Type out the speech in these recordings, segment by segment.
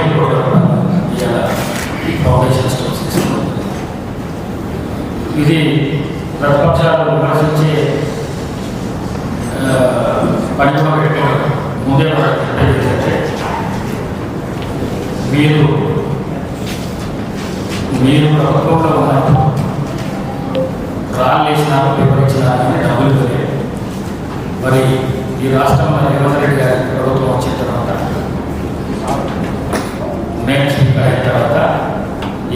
ఇరవై ప్రోగ్రామ్ ఇలా ఈ ఫౌండేషన్ స్టోర్స్ తీసుకున్నాం ఇది ప్రతిపక్షాలు విమర్శించే ఆ, పని ముందే ఏంటంటే మీరు మీరు ప్రభుత్వంలో ఉన్నప్పుడు రాళ్ళు వేసినా పేపర్ ఇచ్చినా కానీ డబ్బులు మరి ఈ రాష్ట్రంలో రేవంత్ రెడ్డి గారు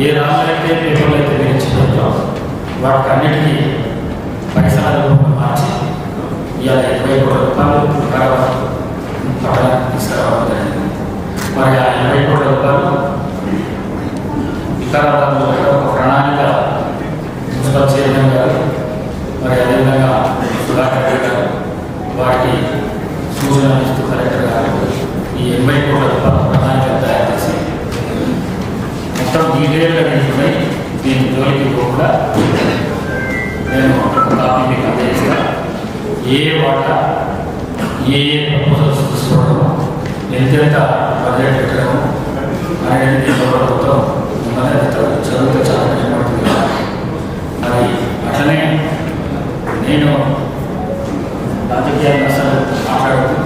ఏ రాళ్ళైతే పేపర్లు అయితే మీరు వాటికి అన్నిటికీ పైసల రూపంలో మార్చి ఇవాళ ఇరవై కోట్ల రూపాయలు వికారాబాద్ పట్టణానికి తీసుకురావడం జరిగింది. మరి ఆ ఇరవై కోట్ల రూపాయలు వికారాబాద్లో సంవత్సరం మీరేళ్ళ వెళ్తున్నాయి దీని జోలికి కూడా నేను కాపీ మీకు అందజేస్తాను ఏ వాట ఏ ప్రపోజల్స్ తీసుకోవడం ఎంతెంత బడ్జెట్ పెట్టడం అనేది ప్రభుత్వం చదువుతో చాలా పడుతుంది మరి అట్లనే నేను రాజకీయాలు అసలు మాట్లాడుతున్నాను